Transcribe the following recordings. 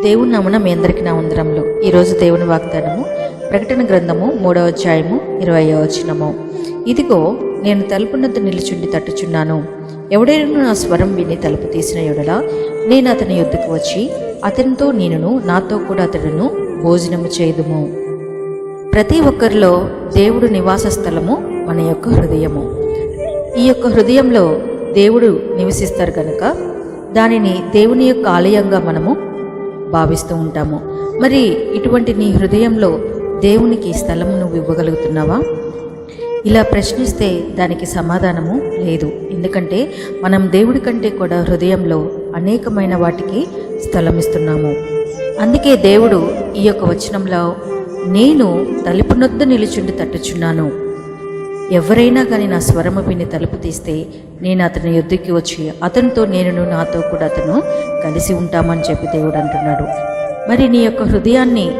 దేవుని నామున మీ అందరికీ నా వందరములు ఈరోజు దేవుని వాగ్దానము ప్రకటన గ్రంథము మూడవ అధ్యాయము ఇరవై వచనము. ఇదిగో నేను తలుపునద్దు నిలుచుండి తట్టుచున్నాను. ఎవడైనా నా స్వరం విని తలుపు తీసిన ఎడలా నేను అతని యొద్దకు వచ్చి అతనితో నేనును నాతో కూడా అతడును భోజనము చేయుదుము ప్రతి ఒక్కరిలో దేవుడు నివాస స్థలము మన యొక్క హృదయము. ఈ యొక్క హృదయంలో దేవుడు నివసిస్తారు కనుక దానిని దేవుని యొక్క ఆలయంగా మనము భావిస్తూ ఉంటాము. మరి ఇటువంటి నీ హృదయంలో దేవునికి స్థలము నువ్వు ఇవ్వగలుగుతున్నావా? ఇలా ప్రశ్నిస్తే దానికి సమాధానము లేదు. ఎందుకంటే మనం దేవుడి కంటే కూడా హృదయంలో అనేకమైన వాటికి స్థలం ఇస్తున్నాము. అందుకే దేవుడు ఈ యొక్క వచనంలో నేను తలుపునొద్ద నిలుచుండి తట్టుచున్నాను. ఎవరైనా కానీ నా స్వరము విని తలుపు తీస్తే నేను అతని యుద్ధకి వచ్చి అతనితో నేను నాతో కూడా అతను కలిసి ఉంటామని చెప్పి దేవుడు అంటున్నాడు. మరి నీ యొక్క హృదయాన్ని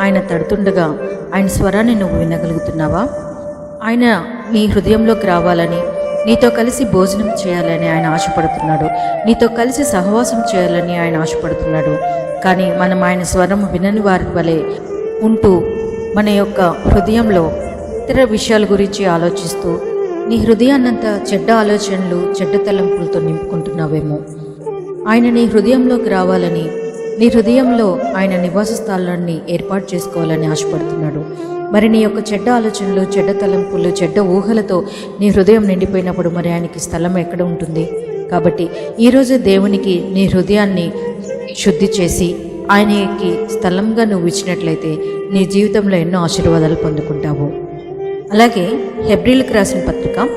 ఆయన తడుతుండగా ఆయన స్వరాన్ని నువ్వు వినగలుగుతున్నావా? ఆయన నీ హృదయంలోకి రావాలని నీతో కలిసి భోజనం చేయాలని ఆయన ఆశపడుతున్నాడు. నీతో కలిసి సహవాసం చేయాలని ఆయన ఆశపడుతున్నాడు. కానీ మనం ఆయన స్వరం వినని వారి వలె ఉంటూ మన యొక్క హృదయంలో ఇతర విషయాల గురించి ఆలోచిస్తూ నీ హృదయాన్నంతా చెడ్డ ఆలోచనలు చెడ్డ తలంపులతో నింపుకుంటున్నావేమో. ఆయన నీ హృదయంలోకి రావాలని నీ హృదయంలో ఆయన నివాస స్థలాన్ని ఏర్పాటు చేసుకోవాలని ఆశపడుతున్నాడు. మరి నీ యొక్క చెడ్డ ఆలోచనలు చెడ్డ తలంపులు చెడ్డ ఊహలతో నీ హృదయం నిండిపోయినప్పుడు మరి ఆయనకి స్థలం ఎక్కడ ఉంటుంది? కాబట్టి ఈరోజు దేవునికి నీ హృదయాన్ని శుద్ధి చేసి ఆయనకి స్థలంగా నువ్వు ఇచ్చినట్లయితే నీ జీవితంలో ఎన్నో ఆశీర్వాదాలు పొందుకుంటావు. అలాగే హెబ్రిల్కి రాసిన పత్రిక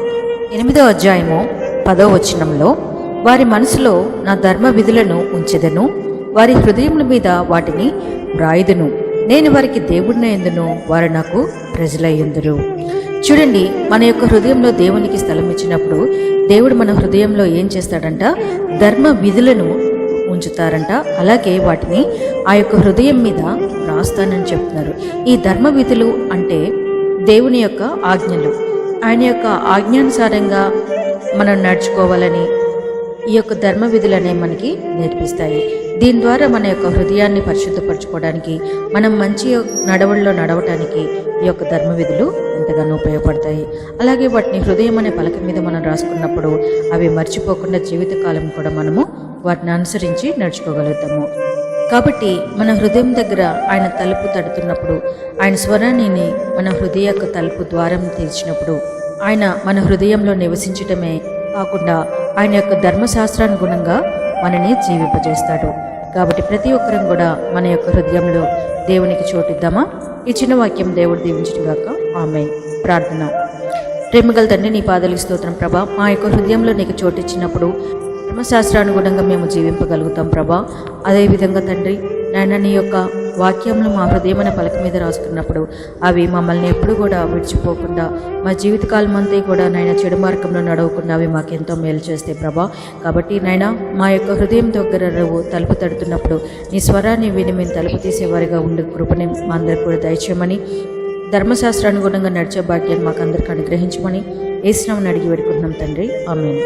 ఎనిమిదో అధ్యాయము పదో వచనంలో వారి మనసులో నా ధర్మ విధులను ఉంచెదను వారి హృదయముల మీద వాటిని వ్రాయుదును. నేను వారికి దేవుడిన ఎందును వారు నాకు ప్రజలయ్యందురు. చూడండి మన యొక్క హృదయంలో దేవునికి స్థలం ఇచ్చినప్పుడు దేవుడు మన హృదయంలో ఏం చేస్తాడంట? ధర్మ విధులను ఉంచుతారంట. అలాగే వాటిని ఆ యొక్క హృదయం మీద రాస్తానని చెప్తున్నారు. ఈ ధర్మ విధులు అంటే దేవుని యొక్క ఆజ్ఞలు. ఆయన యొక్క ఆజ్ఞానుసారంగా మనం నడుచుకోవాలని ఈ యొక్క ధర్మ విధులు అనేవి మనకి నేర్పిస్తాయి. దీని ద్వారా మన యొక్క హృదయాన్ని పరిశుద్ధపరచుకోవడానికి మనం మంచి నడవడిలో నడవటానికి ఈ యొక్క ధర్మ విధులు ఎంతగానో ఉపయోగపడతాయి. అలాగే వాటిని హృదయం అనే పలక మీద మనం రాసుకున్నప్పుడు అవి మర్చిపోకుండా జీవితకాలం కూడా మనము వాటిని అనుసరించి నడుచుకోగలుగుతాము. కాబట్టి మన హృదయం దగ్గర ఆయన తలుపు తడుతున్నప్పుడు ఆయన స్వరాన్ని మన హృదయ యొక్క తలుపు ద్వారం తెరిచినప్పుడు ఆయన మన హృదయంలో నివసించటమే కాకుండా ఆయన యొక్క ధర్మశాస్త్రానుగుణంగా మనని జీవింపజేస్తాడు. కాబట్టి ప్రతి ఒక్కరం కూడా మన యొక్క హృదయంలో దేవునికి చోటిద్దామా? ఈ చిన్న వాక్యం దేవుడు దీవించుగాక ఆమె ప్రార్థన. ప్రేమగల తండ్రి నీ పాదలి స్తోత్రం ప్రభా. మా యొక్క హృదయంలో నీకు చోటిచ్చినప్పుడు ధర్మశాస్త్రానుగుణంగా మేము జీవింపగలుగుతాం ప్రభా. అదేవిధంగా తండ్రి నాయన నీ యొక్క వాక్యంలో మా హృదయమైన పలక మీద రాసుకున్నప్పుడు అవి మమ్మల్ని ఎప్పుడు కూడా విడిచిపోకుండా మా జీవితకాలం అంతా కూడా నాయన చెడు మార్గంలో నడవకుండా అవి మాకెంతో మేలు చేస్తాయి ప్రభా. కాబట్టి నాయన మా యొక్క హృదయం దగ్గర నువ్వు తలుపు తడుతున్నప్పుడు నీ స్వరాన్ని విని మేము తలుపు తీసేవారిగా ఉండే. కృపని మా అందరికి కూడా దయచేయమని ధర్మశాస్త్రానుగుణంగా నడిచే భాగ్యాన్ని మాకు అందరికీ అనుగ్రహించమని ఏసునామని అడిగి పెడుకుంటున్నాం తండ్రి. ఆమెను.